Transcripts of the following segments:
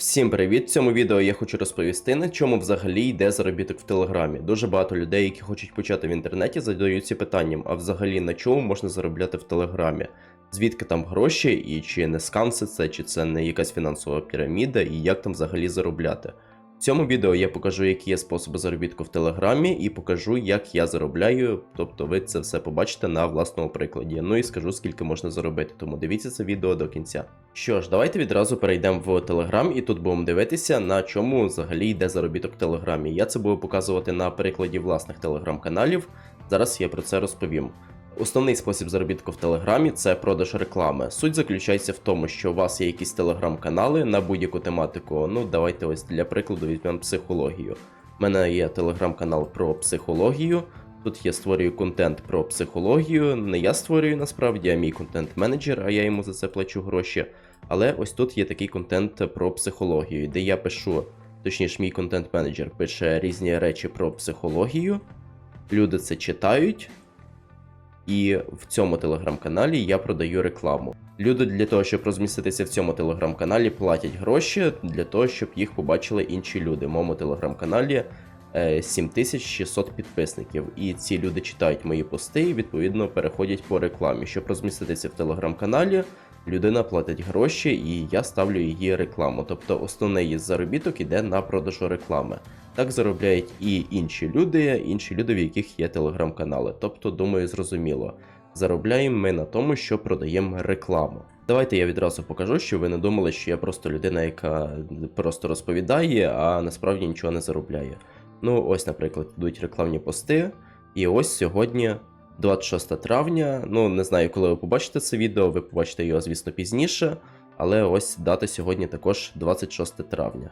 Всім привіт! В цьому відео я хочу розповісти, на чому взагалі йде заробіток в Телеграмі. Дуже багато людей, які хочуть почати в інтернеті, задаються питанням, а взагалі на чому можна заробляти в Телеграмі? Звідки там гроші, і чи не скам це, чи це не якась фінансова піраміда, і як там взагалі заробляти? В цьому відео я покажу, які є способи заробітку в Телеграмі, і покажу, як я заробляю. Тобто ви це все побачите на власному прикладі. Ну і скажу, скільки можна заробити. Тому дивіться це відео до кінця. Що ж, давайте відразу перейдемо в Телеграм, і тут будемо дивитися, на чому взагалі йде заробіток в Телеграмі. Я це буду показувати на прикладі власних телеграм-каналів. Зараз я про це розповім. Основний спосіб заробітку в Телеграмі це продаж реклами. Суть заключається в тому, що у вас є якісь телеграм-канали на будь-яку тематику. Ну, давайте ось для прикладу візьмемо психологію. У мене є телеграм-канал про психологію. Тут я створюю контент про психологію. Не я створюю насправді, а мій контент-менеджер, а я йому за це плачу гроші. Але ось тут є такий контент про психологію, де я пишу, точніше, мій контент-менеджер пише різні речі про психологію. Люди це читають. І в цьому телеграм-каналі я продаю рекламу. Люди для того, щоб розміститися в цьому телеграм-каналі, платять гроші для того, щоб їх побачили інші люди. В моєму телеграм-каналі е, 7600 підписників. І ці люди читають мої пости і відповідно переходять по рекламі. Щоб розміститися в телеграм-каналі, людина платить гроші, і я ставлю її рекламу. Тобто основний її заробіток іде на продажу реклами. Так заробляють і інші люди, інші люди, в яких є телеграм-канали. Тобто, думаю, зрозуміло. Заробляємо ми на тому, що продаємо рекламу. Давайте я відразу покажу, щоб ви не думали, що я просто людина, яка просто розповідає, а насправді нічого не заробляє. Ну, ось, наприклад, йдуть рекламні пости, і ось сьогодні, 26 травня. Ну, не знаю, коли ви побачите це відео, ви побачите його, звісно, пізніше. Але ось дата сьогодні також 26 травня.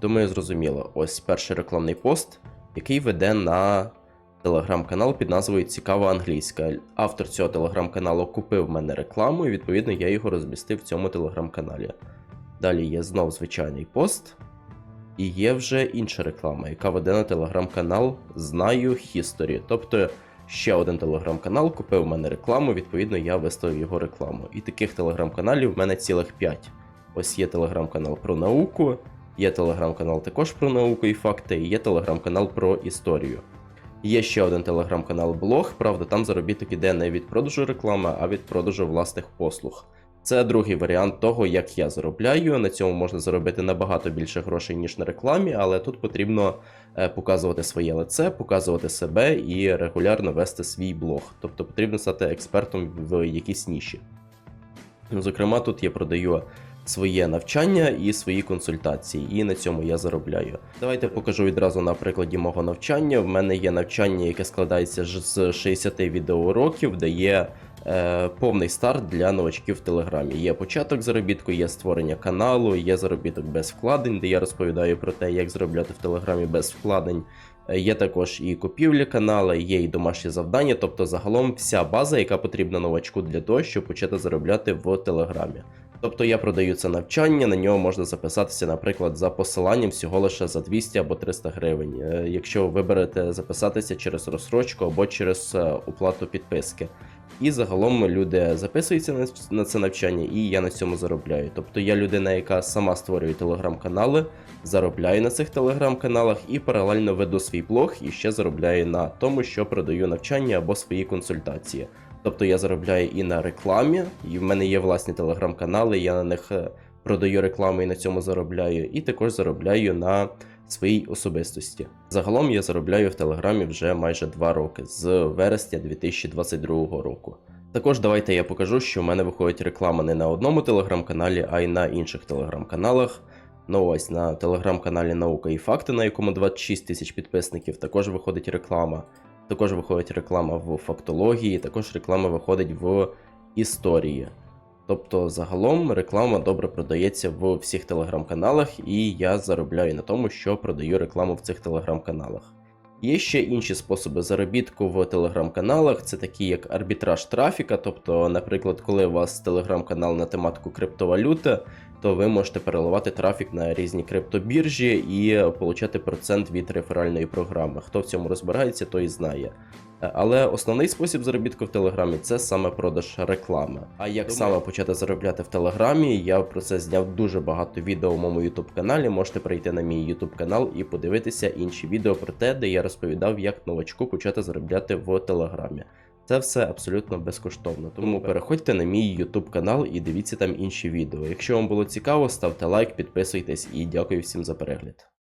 Думаю, зрозуміло. Ось перший рекламний пост, який веде на телеграм-канал під назвою Цікава англійська. Автор цього телеграм-каналу купив в мене рекламу, і відповідно я його розмістив в цьому телеграм-каналі. Далі є знов звичайний пост. І є вже інша реклама, яка веде на телеграм-канал Знаю History. Тобто ще один телеграм-канал купив в мене рекламу, відповідно, я виставив його рекламу. І таких телеграм-каналів в мене цілих 5. Ось є телеграм-канал про науку, є телеграм-канал також про науку і факти, і є телеграм-канал про історію. Є ще один телеграм-канал блог, правда, там заробіток іде не від продажу реклами, а від продажу власних послуг. Це другий варіант того, як я заробляю. На цьому можна заробити набагато більше грошей, ніж на рекламі, але тут потрібно е, показувати своє лице, показувати себе і регулярно вести свій блог. Тобто потрібно стати експертом в якійсь ніші. Зокрема, тут я продаю своє навчання і свої консультації, і на цьому я заробляю. Давайте покажу відразу на прикладі мого навчання. В мене є навчання, яке складається з 60 відеоуроків, де є е, повний старт для новачків в Телеграмі. Є початок заробітку, є створення каналу, є заробіток без вкладень, де я розповідаю про те, як заробляти в Телеграмі без вкладень. Е, Є також і купівлі канала, є і домашні завдання, тобто загалом вся база, яка потрібна новачку для того, щоб почати заробляти в Телеграмі. Тобто я продаю це навчання, на нього можна записатися, наприклад, за посиланням всього лише за 200 або 300 гривень, е, якщо виберете записатися через розсрочку або через е, оплату підписки. І загалом люди записуються на- це навчання, і я на цьому заробляю. Тобто я людина, яка сама створює телеграм-канали, заробляю на цих телеграм-каналах і паралельно веду свій блог і ще заробляю на тому, що продаю навчання або свої консультації. Тобто я заробляю і на рекламі, і в мене є власні телеграм-канали, я на них е, продаю рекламу і на цьому заробляю, і також заробляю на своїй особистості. Загалом я заробляю в Телеграмі вже майже 2 роки з вересня 2022 року. Також давайте я покажу, що в мене виходить реклама не на одному телеграм-каналі, а й на інших телеграм-каналах. Ну ось на телеграм-каналі Наука і Факти, на якому 26 тисяч підписників, також виходить реклама. Також виходить реклама в фактології, також реклама виходить в історії. Тобто, загалом реклама добре продається в всіх телеграм-каналах, і я заробляю на тому, що продаю рекламу в цих телеграм-каналах. Є ще інші способи заробітку в телеграм-каналах, це такі як арбітраж трафіка. Тобто, наприклад, коли у вас телеграм-канал на тематику криптовалюти, то ви можете переливати трафік на різні криптобіржі і отримати процент від реферальної програми. Хто в цьому розбирається, той знає. Е, Але основний спосіб заробітку в Телеграмі це саме продаж реклами. А як Думаю- саме почати заробляти в Телеграмі, я про це зняв дуже багато відео у моєму YouTube каналі. Можете прийти на мій YouTube канал і подивитися інші відео про те, де я розповідав, як новачку почати заробляти в Телеграмі. Це все абсолютно безкоштовно. Тому переходьте на мій YouTube канал і дивіться там інші відео. Якщо вам було цікаво, ставте лайк, підписуйтесь і дякую всім за перегляд.